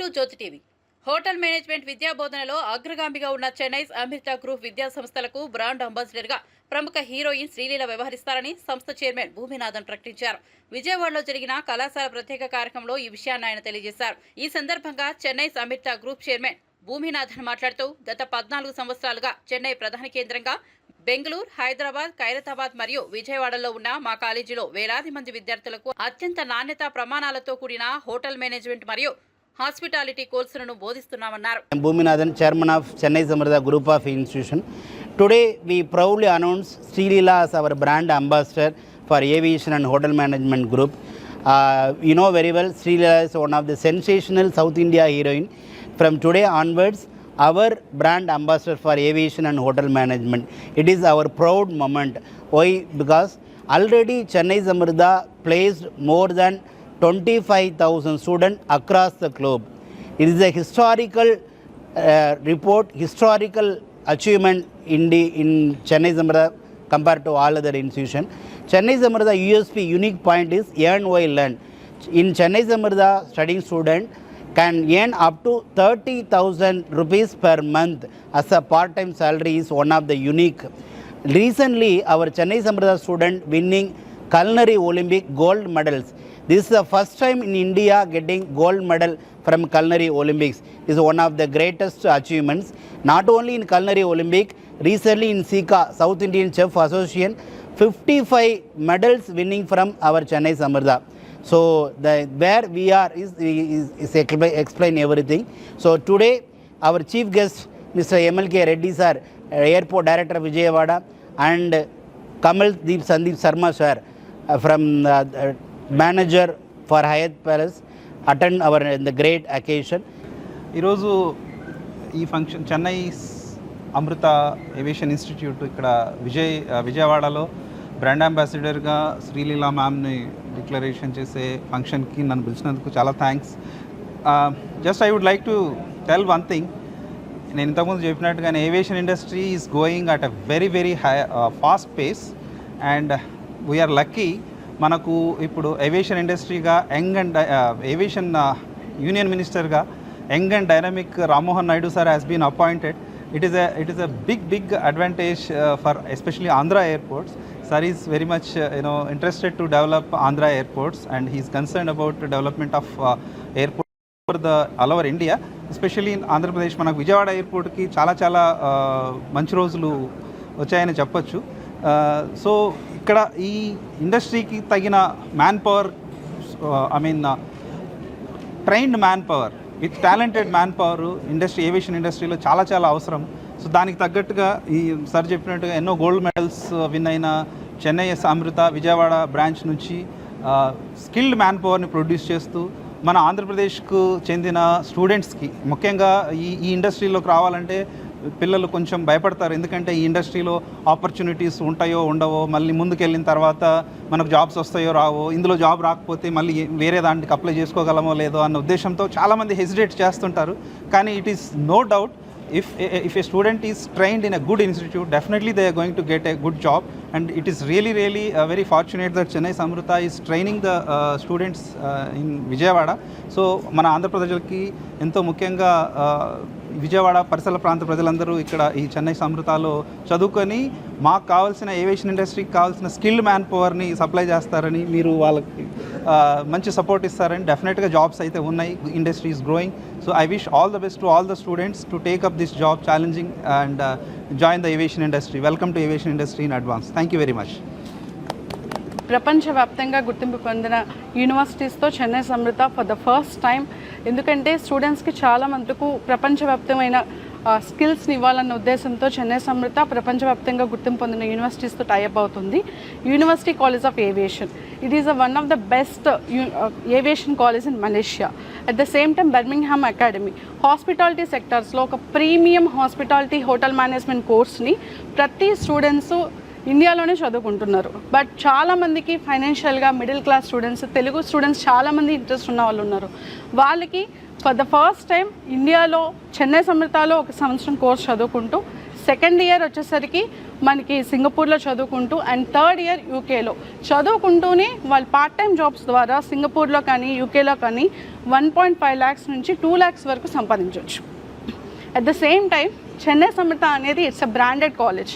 To Jyothi TV. Hotel management విద్యా బోధనలో అగ్రగామిగా ఉన్న చెన్నై అమృత గ్రూప్ విద్యా సంస్థలకు బ్రాండ్ అంబాసిడర్గా ప్రముఖ హీరోయిన్ శ్రీలీల వ్యవహరిస్తారని సంస్థ చైర్మన్ భూమినాథన్ ప్రకటించారు. విజయవాడలో జరిగిన కళాశాల ప్రత్యేక కార్యక్రమంలో ఈ విషయాన్ని ఆయన తెలియజేశారు. ఈ సందర్భంగా చెన్నై అమృత గ్రూప్ చైర్మన్ భూమినాథన్ మాట్లాడుతూ గత పద్నాలుగు సంవత్సరాలుగా చెన్నై ప్రధాన కేంద్రంగా బెంగళూరు హైదరాబాద్ ఖైరతాబాద్ మరియు విజయవాడలో ఉన్న మా కాలేజీలో వేలాది మంది విద్యార్థులకు అత్యంత నాణ్యత ప్రమాణాలతో కూడిన హోటల్ మేనేజ్మెంట్ మరియు హాస్పిటాలిటీ కోర్సులను బోధిస్తున్నామన్నారు I'm Bhuminathan, chairman of Chennai Samrita Group of Institution. Today, we proudly announce Sri as our brand ambassador for aviation and hotel management group. Uh, you know very well, Sri is one of the sensational South India heroine. From today onwards, our brand ambassador for aviation and hotel management. It is our proud moment. Why? Because already Chennai Samrita placed more than 25,000 students across the globe. It is a historical uh, report, historical achievement in the in Chennai Samrita compared to all other institutions. Chennai Samrita USP unique point is earn while learn. In Chennai Samrita, studying student can earn up to 30,000 rupees per month as a part-time salary is one of the unique. Recently, our Chennai Samrita student winning culinary Olympic gold medals. This is the first time in India getting gold medal from culinary Olympics. This is one of the greatest achievements. Not only in culinary Olympic, recently in Sika, South Indian Chef Association, 55 medals winning from our Chennai Samrita. So the where we are is, is, is explain everything. So today our chief guest Mr. MLK Reddy sir, airport director Vijayawada and Kamal Deep Sandeep Sarma sir uh, from uh, manager for Hyatt Palace attend our in the great occasion ఈరోజు ఈ function Chennai Amrita aviation institute ఇక్కడ విజయ్ విజయవాడలో brand అంబాసిడర్గా శ్రీలీలా మ్యామ్ని declaration చేసే ఫంక్షన్కి నన్ను పిలిచినందుకు చాలా thanks just I would like to tell one thing నేను ఇంతకుముందు చెప్పినట్టుగానే aviation industry is going at a very very high fast pace and we are lucky మనకు ఇప్పుడు ఏవియేషన్ ఇండస్ట్రీగా యంగ్ అండ్ ఏవియేషన్ యూనియన్ మినిస్టర్గా young and dynamic Rammohan Naidu sir has been appointed it is it is a big big advantage for especially Andhra airports sir is very much you know interested to develop Andhra airports and his concern about development of airport for the all over India especially in Andhra Pradesh మనకు విజయవాడ ఎయిర్పోర్ట్కి చాలా చాలా మంచి రోజులు వచ్చాయని చెప్పొచ్చు. So ఇక్కడ ఈ ఇండస్ట్రీకి తగిన manpower I mean trained manpower with talented manpower industry aviation ఇండస్ట్రీలో చాలా చాలా అవసరం. సో దానికి తగ్గట్టుగా ఈ సార్ చెప్పినట్టుగా ఎన్నో గోల్డ్ మెడల్స్ విన్ అయిన చెన్నై ఎస్ అమృత విజయవాడ బ్రాంచ్ నుంచి స్కిల్డ్ మ్యాన్ పవర్ని ప్రొడ్యూస్ చేస్తూ మన ఆంధ్రప్రదేశ్కు చెందిన స్టూడెంట్స్కి ముఖ్యంగా ఈ ఈ ఇండస్ట్రీలోకి రావాలంటే పిల్లలు కొంచెం భయపడతారు. ఎందుకంటే ఈ ఇండస్ట్రీలో ఆపర్చునిటీస్ ఉంటాయో ఉండవో మళ్ళీ ముందుకెళ్ళిన తర్వాత మనకు జాబ్స్ వస్తాయో రావో ఇందులో జాబ్ రాకపోతే మళ్ళీ వేరే దానికి అప్లై చేసుకోగలమో లేదో అన్న ఉద్దేశంతో చాలామంది హెసిడేట్ చేస్తుంటారు. కానీ it is no doubt if if a student is trained in a good institute definitely they are going to get a good job and it is really really very fortunate that Chennai Samrutha is training the students in Vijayawada so మన ఆంధ్రప్రదేశ్కి ఎంతో ముఖ్యంగా uh, Vijayawada పరిసర ప్రాంత ప్రజలందరూ ఇక్కడ ఈ చెన్నై సమృతాలో చదువుకొని మాకు కావాల్సిన ఏవియేషన్ ఇండస్ట్రీకి కావాల్సిన స్కిల్డ్ మ్యాన్ పవర్ని సప్లై చేస్తారని మీరు వాళ్ళకి మంచి సపోర్ట్ ఇస్తారని డెఫినెట్గా జాబ్స్ అయితే ఉన్నాయి. Industry is growing so I wish all the best to all the students to take up this job challenging and join the aviation industry welcome to aviation industry in advance thank you very much ప్రపంచవ్యాప్తంగా గుర్తింపు పొందిన యూనివర్సిటీస్తో Chennai Samrita for the first time ఎందుకంటే స్టూడెంట్స్కి చాలా మటుకు ప్రపంచవ్యాప్తమైన స్కిల్స్ని ఇవ్వాలన్న ఉద్దేశంతో చెన్నై సమృత ప్రపంచవ్యాప్తంగా గుర్తింపు పొందిన యూనివర్సిటీస్తో టైఅప్ అవుతుంది. University college of aviation it is one of the best aviation college in Malaysia at the same time Birmingham academy hospitality సెక్టార్స్లో ఒక ప్రీమియం హాస్పిటాలిటీ హోటల్ మేనేజ్మెంట్ కోర్స్ని ప్రతి స్టూడెంట్స్ ఇండియాలోనే చదువుకుంటున్నారు. బట్ చాలామందికి ఫైనాన్షియల్గా middle class students Telugu students చాలామంది interest ఉన్న వాళ్ళు ఉన్నారు. వాళ్ళకి ఫర్ ద ఫస్ట్ టైం ఇండియాలో చెన్నై సమృతాలో ఒక సంవత్సరం కోర్స్ చదువుకుంటూ సెకండ్ ఇయర్ వచ్చేసరికి మనకి సింగపూర్లో చదువుకుంటూ అండ్ థర్డ్ ఇయర్ యూకేలో చదువుకుంటూనే వాళ్ళు పార్ట్ టైం జాబ్స్ ద్వారా సింగపూర్లో కానీ యూకేలో కానీ వన్ పాయింట్ ఫైవ్ ల్యాక్స్ నుంచి టూ ల్యాక్స్ వరకు సంపాదించవచ్చు at the same time Chennai Samrutha అనేది ఇట్స్ అ బ్రాండెడ్ కాలేజ్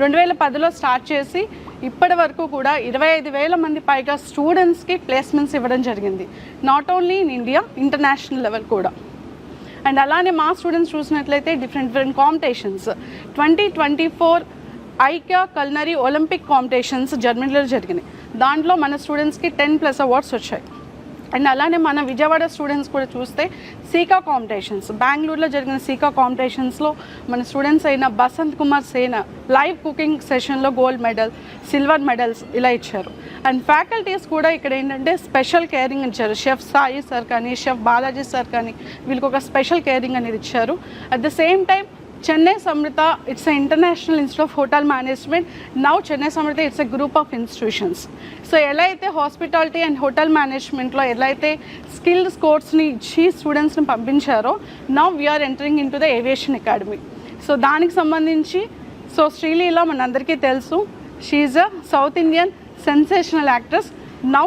రెండు వేల పదిలో స్టార్ట్ చేసి ఇప్పటి వరకు కూడా ఇరవై ఐదు వేల మంది పైగా స్టూడెంట్స్కి ప్లేస్మెంట్స్ ఇవ్వడం జరిగింది. Not only in India international level కూడా. అండ్ అలానే మా స్టూడెంట్స్ చూసినట్లయితే different different competitions twenty twenty four IKA culinary olympic competitions జర్మనీలో జరిగినాయి. దాంట్లో మన స్టూడెంట్స్కి టెన్ ప్లస్ అవార్డ్స్ వచ్చాయి. అండ్ అలానే మన విజయవాడ స్టూడెంట్స్ కూడా చూస్తే సీకా కాంపిటీషన్స్. బెంగళూరులో జరిగిన సీకా కాంపిటీషన్స్లో మన స్టూడెంట్స్ అయిన బసంత్ కుమార్ సేన లైవ్ కుకింగ్ సెషన్లో గోల్డ్ మెడల్ సిల్వర్ మెడల్స్ ఇలా ఇచ్చారు. అండ్ ఫ్యాకల్టీస్ కూడా ఇక్కడ ఏంటంటే స్పెషల్ కేరింగ్ ఇచ్చారు. షెఫ్ సాయి సార్ కానీ షెఫ్ బాలాజీ సార్ కానీ వీళ్ళకి ఒక స్పెషల్ కేరింగ్ అనేది ఇచ్చారు. At the same time Chennai Samrutha it's international institute of hotel management now Chennai Samrutha it's a group of institutions so ఎలా అయితే హాస్పిటాలిటీ అండ్ హోటల్ మేనేజ్మెంట్లో ఎలా అయితే స్కిల్డ్ కోర్స్ని ఇచ్చి స్టూడెంట్స్ని పంపించారో now we are entering into the aviation academy so దానికి సంబంధించి సో శ్రీలీల మనందరికీ తెలుసు. She is a south Indian sensational actress now